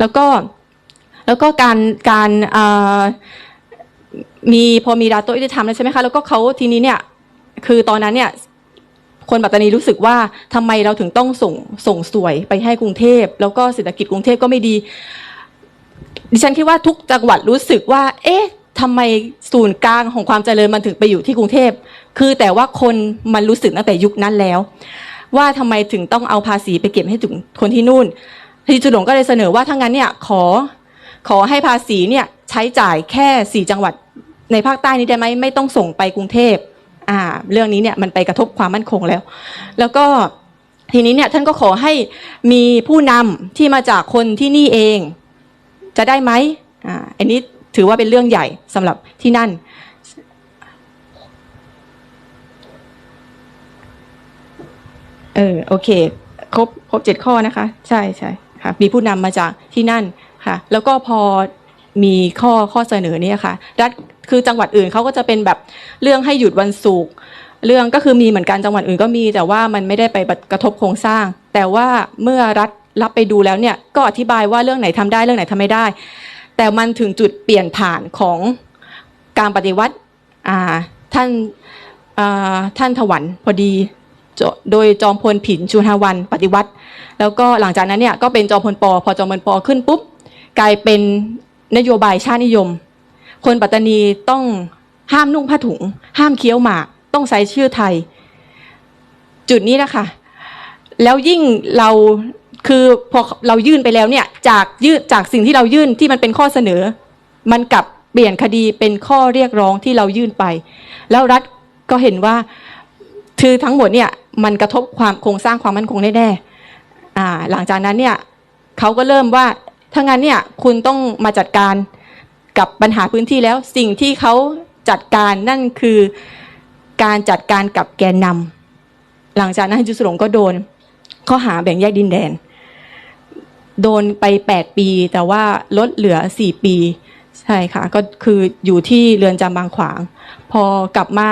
แล้วก็แล้วก็การการมีพอมีดาโต้ยุติธรรมแล้วใช่ไหมคะแล้วก็เขาทีนี้เนี่ยคือตอนนั้นเนี่ยคนปัตตานีรู้สึกว่าทำไมเราถึงต้องส่งส่งสวยไปให้กรุงเทพ แล้วก็เศรษฐกิจกรุงเทพก็ไม่ดี ดิฉันคิดว่าทุกจังหวัดรู้สึกว่า เอ๊ะทำไมศูนย์กลางของความเจริญมันถึงไปอยู่ที่กรุงเทพ คือแต่ว่าคนมันรู้สึกตั้งแต่ยุคนั้นแล้ว ว่าทำไมถึงต้องเอาภาษีไปเก็บให้ถึงคนที่นู่น ทีจุดหลงก็เลยเสนอว่าถ้างั้นเนี่ยขอขอให้ภาษีเนี่ยใช้จ่ายแค่สี่จังหวัดในภาคใต้นี้ได้ไหมไม่ต้องส่งไปกรุงเทพอ่า เรื่องนี้เนี่ยมันไปกระทบความมั่นคงแล้ว แล้วก็ทีนี้เนี่ยท่านก็ขอให้มีผู้นำที่มาจากคนที่นี่เอง จะได้ไหมอ่าอันนี้ถือว่าเป็นเรื่องใหญ่สำหรับที่นั่นเออโอเค ครบครบเจ็ดข้อนะคะ ใช่ใช่ ค่ะมีผู้นำมาจากที่นั่นค่ะ แล้วก็พอมีข้อข้อเสนอเนี่ยค่ะรัฐคือจังหวัดอื่นเขาก็จะเป็นแบบเรื่องให้หยุดวันศุกร์เรื่องก็คือมีเหมือนกันจังหวัดอื่นก็มี แต่ว่ามันไม่ได้ไปกระทบโครงสร้าง แต่ว่าเมื่อรัฐรับไปดูแล้วเนี่ยก็อธิบายว่าเรื่องไหนทำได้เรื่องไหนทำไม่ได้ แต่มันถึงจุดเปลี่ยนผ่านของการปฏิวัติท่านท่านถวันพอดี โดยจอมพลผินชุนหวันปฏิวัติ แล้วก็หลังจากนั้นเนี่ยก็เป็นจอมพลปพอจอมพลปขึ้นปุ๊บกลายเป็นนโยบายชาตินิยม คนปัตตานีต้องห้ามนุ่งผ้าถุง ห้ามเคี้ยวหมาก ต้องใช้ชื่อไทย จุดนี้นะคะแล้วยิ่งเราคือพอเรายื่นไปแล้วเนี่ยจากยื่นจากสิ่งที่เรายื่นที่มันเป็นข้อเสนอ มันกลับเปลี่ยนคดีเป็นข้อเรียกร้องที่เรายื่นไป แล้วรัฐก็เห็นว่าคือทั้งหมดเนี่ย มันกระทบความโครงสร้างความมั่นคงแน่ๆอ่าหลังจากนั้นเนี่ยเขาก็เริ่มว่าถ้างั้นเนี่ยคุณต้องมาจัดการกับปัญหาพื้นที่แล้ว สิ่งที่เขาจัดการนั่นคือการจัดการกับแกนนำหลังจากนั้นจุสลงก็โดนข้อหาแบ่งแยกดินแดน โดนไป 8 ปี แต่ว่าลดเหลือ 4 ปี ใช่ค่ะ ก็คืออยู่ที่เรือนจำบางขวาง พอกลับมา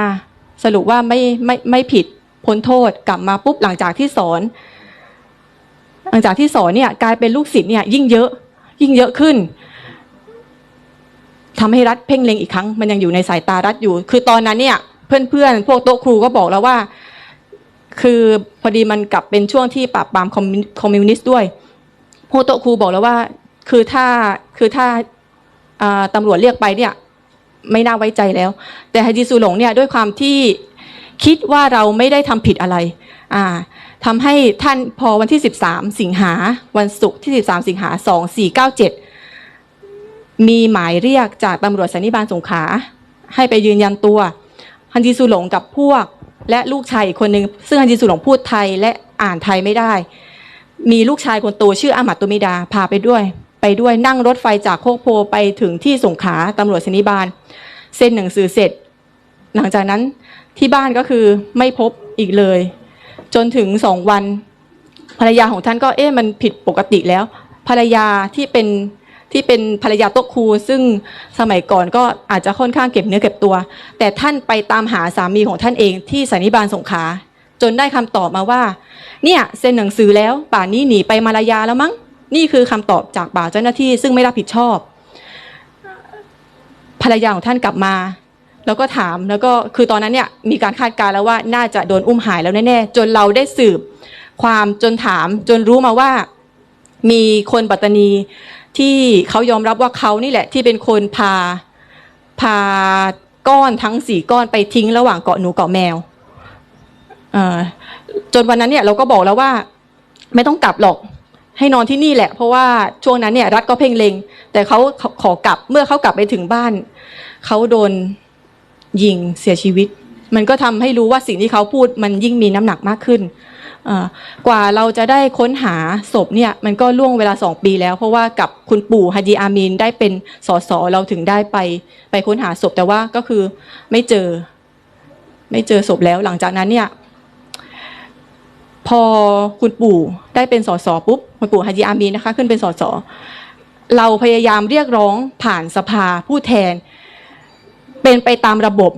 สรุปว่าไม่ไม่ไม่ผิด พ้นโทษกลับมาปุ๊บหลังจากที่สอนหลังจากที่สอนเนี่ยกลายเป็นลูกศิษย์เนี่ยยิ่งเยอะยิ่งเยอะขึ้นทำให้รัฐเพ่งเล็งอีกครั้ง มันยังอยู่ในสายตารัฐอยู่ คือตอนนั้นเนี่ย เพื่อนๆพวกโต๊ะครูก็บอกแล้วว่า คือพอดีมันกลับเป็นช่วงที่ปราบปรามคอมมิวนิสต์ด้วยพวกโต๊ะครูบอกแล้วว่า คือถ้าคือถ้าตำรวจเรียกไปเนี่ย ไม่น่าไว้ใจแล้ว แต่ฮจิซูหลงเนี่ยด้วยความที่ คิดว่าเราไม่ได้ทำผิดอะไรอ่าทำให้ท่านพอวันที่ 13 สิงหาวันศุกร์ที่ 13 สิงหา 2497 มีหมายเรียกจากตำรวจสันนิบาลสงขลาให้ไปยืนยันตัวฮันจีซูหลงกับพวก และลูกชายอีกคนหนึ่งซึ่งฮันจีซูหลงพูดไทยและอ่านไทยไม่ได้ มีลูกชายคนโตชื่ออามัดตุมิดาพาไปด้วย ไปด้วยนั่งรถไฟจากโคกโพไปถึงที่สงขลาตำรวจสันนิบาลเซ็นหนังสือเสร็จ หลังจากนั้นที่บ้านก็คือไม่พบอีกเลย จนถึงสองวันภรรยาของท่านก็เอ๊ะมันผิดปกติแล้ว ภรรยาที่เป็นที่เป็นภรรยาโต๊ะครูซึ่งสมัยก่อนก็อาจจะค่อนข้างเก็บเนื้อเก็บตัว แต่ท่านไปตามหาสามีของท่านเองที่สันนิบาลสงขา จนได้คำตอบมาว่า เนี่ยเซ็นหนังสือแล้วป่านนี้หนีไปมาลายาแล้วมั้งนี่คือคำตอบจากบ่าวเจ้าหน้าที่ซึ่งไม่รับผิดชอบ ภรรยาของท่านกลับมา แล้วก็ถามแล้วก็คือตอนนั้นเนี่ยมีการคาดการณ์แล้วว่าน่าจะโดนอุ้มหายแล้วแน่ๆจนเราได้สืบ ความจนถามจนรู้มาว่า มีคนปัตตานีที่เขายอมรับว่าเขานี่แหละ ที่เป็นคนพาพาก้อนทั้งสี่ก้อนไปทิ้งระหว่างเกาะหนูเกาะแมวจนวันนั้นเนี่ยเราก็บอกแล้วว่า ไม่ต้องกลับหรอกให้นอนที่นี่แหละ เพราะว่าช่วงนั้นเนี่ยรัฐก็เพ่งเลงแต่เขาขอกลับเมื่อเขากลับไปถึงบ้านเขาโดน ยิงเสียชีวิต มันก็ทำให้รู้ว่าสิ่งที่เขาพูดมันยิ่งมีน้ำหนักมากขึ้นกว่าเราจะได้ค้นหาศพเนี่ยมันก็ล่วงเวลาสองปีแล้ว เพราะว่ากับคุณปู่ฮัจีอามีนได้เป็นสสเราถึงได้ไปไปค้นหาศพแต่ว่าก็คือไม่เจอ ไม่เจอศพแล้ว หลังจากนั้นเนี่ย พอคุณปู่ได้เป็นสสปุ๊บคุณปู่ฮัจีอามีนนะคะ ขึ้นเป็นสสเราพยายามเรียกร้องผ่านสภาผู้แทน เป็นไปตามระบบ